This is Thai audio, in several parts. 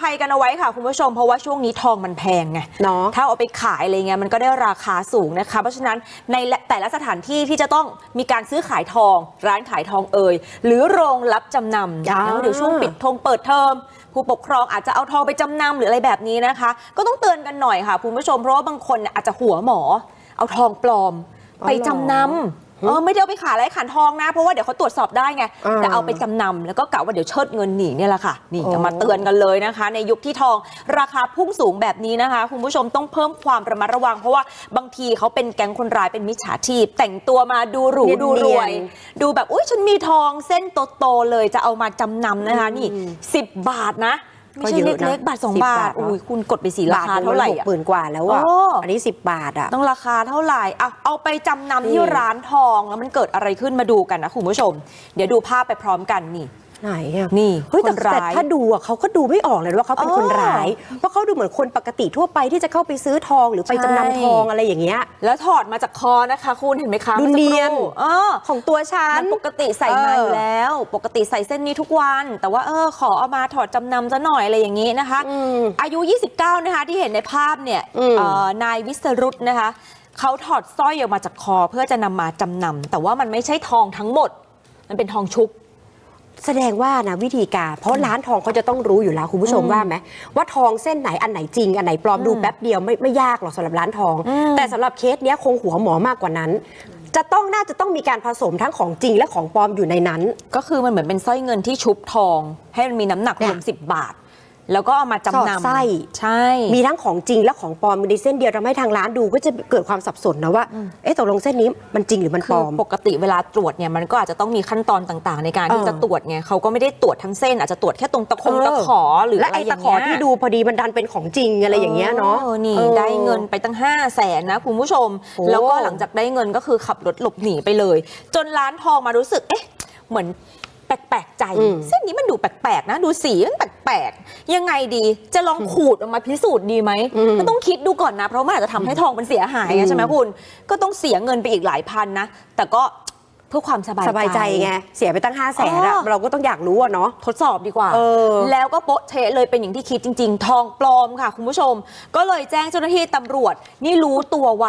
ภัยกันเอาไว้ค่ะคุณผู้ชมเพราะว่าช่วงนี้ทองมันแพงไงเนาะถ้าเอาไปขายอะไรเงี้ยมันก็ได้ราคาสูงนะคะ เพราะฉะนั้นในแต่ละสถานที่ที่จะต้องมีการซื้อขายทอง ร้านขายทองเอ่ยหรือโรงรับจำนำอ่าแล้วเดี๋ยวช่วงปิดทงเปิดเทอมผู้ปกครองอาจจะเอาทองไปจำนำหรืออะไรแบบนี้นะคะ ก็ต้องเตือนกันหน่อยค่ะคุณผู้ชมเพราะว่าบางคนเนี่ยอาจจะหัวหมอ เอาทองปลอมไปจำนำ เออไม่ได้เอาไปขายไรขันทองนะ เพราะว่าเดี๋ยวเขาตรวจสอบได้ไงอ่าแต่เอาไปจำนำแล้วก็กะว่าเดี๋ยวเชิดเงินหนีเนี่ยแหละค่ะนี่โอ้จะมาเตือนกันเลยนะคะ ในยุคที่ทองราคาพุ่งสูงแบบนี้นะคะ คุณผู้ชมต้องเพิ่มความระมัดระวัง เพราะว่าบางทีเขาเป็นแก๊งคนร้ายเป็นมิจฉาชีพ แต่งตัวมาดูหรูเนียนๆ ดูรวย ดูแบบอุ้ยฉันมีทองเส้นโตๆเลยจะเอามาจำนำนะคะนี่ 10 บาทนะ ไม่ก็ใช่เยอะนะเล็กๆบาทสอง10บาบาททเหรออุ้ยคุณกดไปสีราคาเท่าไหร่หกอะหมื่นกว่าแล้วอะโอ้อันนี้10บาทอะต้องราคาเท่าไหร่เอาเอาไปจำนำที่นี่ร้านทองแล้วมันเกิดอะไรขึ้นมาดูกันนะคุณผู้ชม เดี๋ยวดูภาพไปพร้อมกันนี่ไหนอะนี่เฮ้ยแต่คนร้าย แต่ถ้าดูอะเขาก็ดูไม่ออกเลยว่าเขาเป็นเออคนร้าย เพราะเขาดูเหมือนคนปกติทั่วไปที่จะเข้าไปซื้อทองหรือไปใช่จำนำทองอะไรอย่างเงี้ย แล้วถอดมาจากคอนะคะคุณเห็นไหมคะดูมื่อสักครู่เนียนเออ ของตัวฉัน มันปกติใส่มาเออออยู่แล้ว ปกติใส่เส้นนี้ทุกวัน แต่ว่าเออขอเอามาถอดจำนำซะหน่อยอะไรอย่างนี้นะคะ อืมอายุ 29 นะคะที่เห็นในภาพเนี่ยอืม เอ่อนายวิสรุตนะคะเขาถอดสร้อยออกมาจากคอเพื่อจะนำมาจำนำแต่ว่ามันไม่ใช่ทองทั้งหมด มันเป็นทองชุบ แสดงว่านะวิธีการ เพราะร้านทองเขาจะต้องรู้อยู่แล้วคุณผู้ชมอืมว่าไหมว่าทองเส้นไหนอันไหนจริงอันไหนปลอมดูอืมแป๊บเดียวไม่ไม่ยากหรอกสำหรับร้านทองอืมแต่สำหรับเคสเนี้ยคงหัวหมอมากกว่านั้น จะต้องน่าจะต้องมีการผสมทั้งของจริงและของปลอมอยู่ในนั้น ก็คือมันเหมือนเป็นสร้อยเงินที่ชุบทอง ให้มันมีน้ำหนักเนี่รยวมสิบบาท แล้วก็เอามาสอจำดนำไส้ใช่ มีทั้งของจริงและของปลอมในเส้นเดียวทำให้ทางร้านดูก็จะเกิดความสับสนนะว่าเอ๊ะตกลงเส้นนี้มันจริงหรือมันปคืลออม ปกติเวลาตรวจเนี่ยมันก็อาจจะต้องมีขั้นตอนต่างๆ ในการที่เออจะตรวจไงเขาก็ไม่ได้ตรวจทั้งเส้น อาจจะตรวจแค่ตรงตะคงเออตะขอหรือและอะไรไอ้อตะย่างขอเงี้ยที่ดูพอดีมันดันเป็นของจริงอะไรอย่างเงี้ยเนาะออนี่ออได้เงินไปตั้ง5 0 0แสนนะคุณผู้ชมโอ้แล้วก็หลังจากได้เงินก็คือขับรถหลบหนีไปเลย จนร้านทองมารู้สึกเอ๊ะเหมือน แปลกๆใจ อืม เส้นนี้มันดูแปลกๆนะดูสีมันแปลกๆยังไงดีจะลองขูดออกมาพิสูจน์ดีไหมอืมก็ต้องคิดดูก่อนนะ เพราะมันอาจจะทำให้ทองมันเสียหายไงอืมใช่ไหมคุณ ก็ต้องเสียเงินไปอีกหลายพันนะ แต่ก็ เพื่อความสบายสบายใจไงเสียไปตั้ง5้าแสนอะอ๋อเราก็ต้องอยากรู้อะเนาะทดสอบดีกว่าเออแล้วก็โป๊ะเชะเลยเป็นอย่างที่คิดจริง ๆ ทองปลอมค่ะ คุณผู้ชม ก็เลยแจ้งเจ้าหน้าที่ตำรวจนี่รู้ตัวไว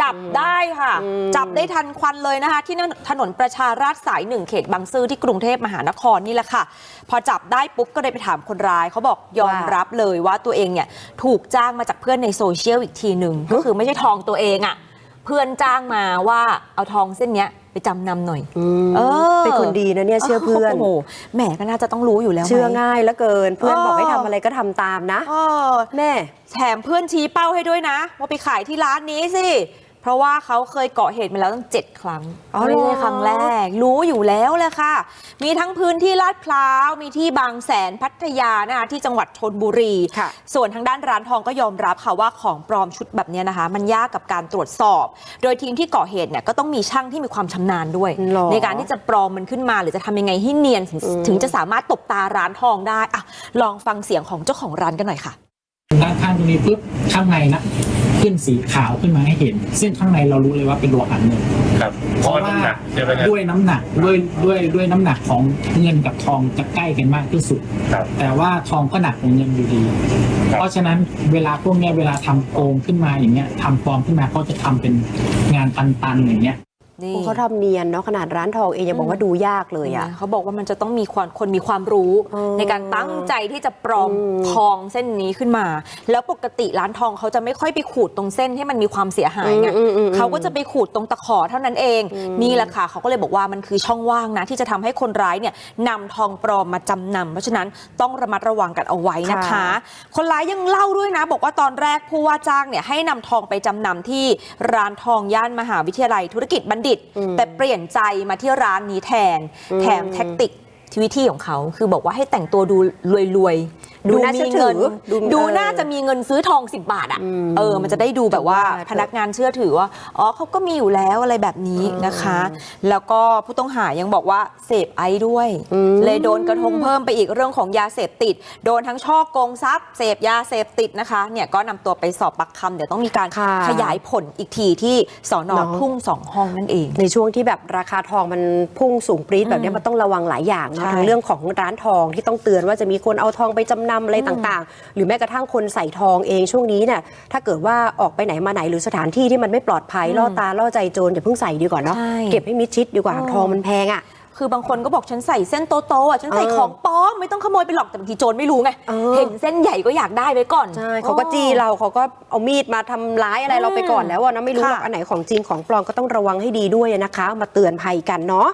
จับได้ค่ะอืมจับได้ทันควันเลยนะคะ ที่ถนนประชาราษฎร์สายหนึ่งเขตบางซื่อที่กรุงเทพมหานครนี่แหละค่ะ พอจับได้ปุ๊บก็เลยไปถามคนร้ายเขาบอกยอมว่ารับเลยว่าตัวเองเนี่ยถูกจ้างมาจากเพื่อนในโซเชียลอีกทีหนึ่งก็คือไม่ใช่ทองตัวเองอะเพื่อนจ้างมาว่าเอาทองเส้นเนี้ย ไปจำนำหน่อยมเออเป็นคนดีนะเนี่ยเชื่อเพื่อนโอ้โหแหมก็น่าจะต้องรู้อยู่แล้วไหมเชื่อง่ายเหลือเกิน เพื่อนเออบอกให้ทำอะไรก็ทำตามนะเออแม่แถมเพื่อนชี้เป้าให้ด้วยนะ ว่าไปขายที่ร้านนี้สิ เพราะว่าเขาเคยเกาะเหตุมาแล้วตั้งเจ็ดครั้งอ๋อ ไม่เหรใช่อครั้งแรก รู้อยู่แล้วแหละค่ะ มีทั้งพื้นที่ลาดพร้าว มีที่บางแสนพัทยานะคะที่จังหวัดชนบุรี ค่ะ ส่วนทางด้านร้านทองก็ยอมรับค่ะว่าของปลอมชุดแบบเนี้ยนะคะ มันยากกับการตรวจสอบ โดยทีมที่ก่อเหตุเนี่ยก็ต้องมีช่างที่มีความชำนาญด้วย หรอ ในการที่จะปลอมมันขึ้นมา หรือจะทำยังไงให้เนียนถึงอืมถึงจะสามารถตบตาร้านทองได้อะลองฟังเสียงของเจ้าของร้านกันหน่อยค่ะด้านข้างตรงนี้ปุ๊บข้างในนะ ขึ้นสีขาวขึ้นมาให้เห็น ซึ่งข้างในเรารู้เลยว่าเป็นโลหะเงินครับเพราะว่าน้ำหนักใช่ไหมครับด้วยน้ำหนักด้วยด้วยด้วยน้ำหนักของเงินกับทองจะใกล้กันมากที่สุดครับแต่ว่าทองก็หนักกว่าเงินอยู่ดีครับเพราะฉะนั้นเวลาพวกเนี้ยเวลาทำโกงขึ้นมาอย่างเงี้ยทำปลอมขึ้นมาเขาจะทำเป็นงานตันๆอย่างเงี้ย นี่เขาทำเนียนเนาะขนาดร้านทองเองยังบอกว่าดูยากเลยอะเห็นไหมเขาบอกว่ามันจะต้องมีความคนมีความรู้เออในการตั้งใจที่จะปลอมอืมทองเส้นนี้ขึ้นมา แล้วปกติร้านทองเขาจะไม่ค่อยไปขูดตรงเส้นให้มันมีความเสียหายไงอืมอืมอืมเขาก็จะไปขูดตรงตะขอเท่านั้นเองอืมนี่แหละค่ะเขาก็เลยบอกว่ามันคือช่องว่างนะ ที่จะทำให้คนร้ายเนี่ยนำทองปลอมมาจำนำเพราะฉะนั้นต้องระมัดระวังกันเอาไว้นะคะค่ะคนร้ายยังเล่าด้วยนะ บอกว่าตอนแรกผู้ว่าจ้างเนี่ยให้นำทองไปจำนำที่ร้านทองย่านมหาวิทยาลัยธุรกิจบัณฑิตแต่เปลี่ยนใจมาที่ร้านนี้แทนอืมแถมแท็กติกที่วิธีของเขา คือบอกว่าให้แต่งตัวดูรวยๆดูน่าเชื่อถือ ดูดูดูเออน่าจะมีเงินซื้อทอง 10 บาทอะอืมเออ มันจะได้ดูแบบว่าว่าพนักงานเชื่อถือว่าอ๋อเขาก็มีอยู่แล้วอะไรแบบนี้นะคะ แล้วก็ผู้ต้องหายังบอกว่าเสพไอซ์ด้วยอืมเลยโดนกระทงเพิ่มไปอีกเรื่องของยาเสพติด โดนทั้งช่อโกงทรัพย์เสพยาเสพติดนะคะ เนี่ยก็นำตัวไปสอบปากคำเดี๋ยวต้องมีการค่ะขยายผลอีกทีที่สอนอเนาะทุ่งสองห้องนั่นเอง ในช่วงที่แบบราคาทองมันพุ่งสูงปรี๊ดแบบเนี้ยมันต้องระวังหลายอย่างใช่นะทั้งเรื่องของร้านทองที่ต้องเตือนว่าจะมีคนเอาทองไปจำนำนำอะไรต่างๆ หรือแม้กระทั่งคนใส่ทองเองช่วงนี้เนี่ยถ้าเกิดว่าออกไปไหนมาไหนหรือสถานที่ที่มันไม่ปลอดภัยล่อตาล่อใจโจรอย่าเพิ่งใส่ดีกว่าเนาะใช่ เก็บให้มิดชิดดีกว่าอ๋อทองมันแพงอะ คือบางคนก็บอกฉันใส่เส้นโตๆอะฉันใส่เออของปลอมไม่ต้องขโมยไปหรอกแต่บางทีโจรไม่รู้ไงเออ เห็นเส้นใหญ่ก็อยากได้ไว้ก่อน ใช่เขาก็จี้เราเขาก็เอามีดมาทำร้ายอะไรเราไปก่อนแล้วอะนะไม่รู้หรอกค่ะ อันไหนของจริงของปลอมก็ต้องระวังให้ดีด้วยนะคะ มาเตือนภัยกันเนาะ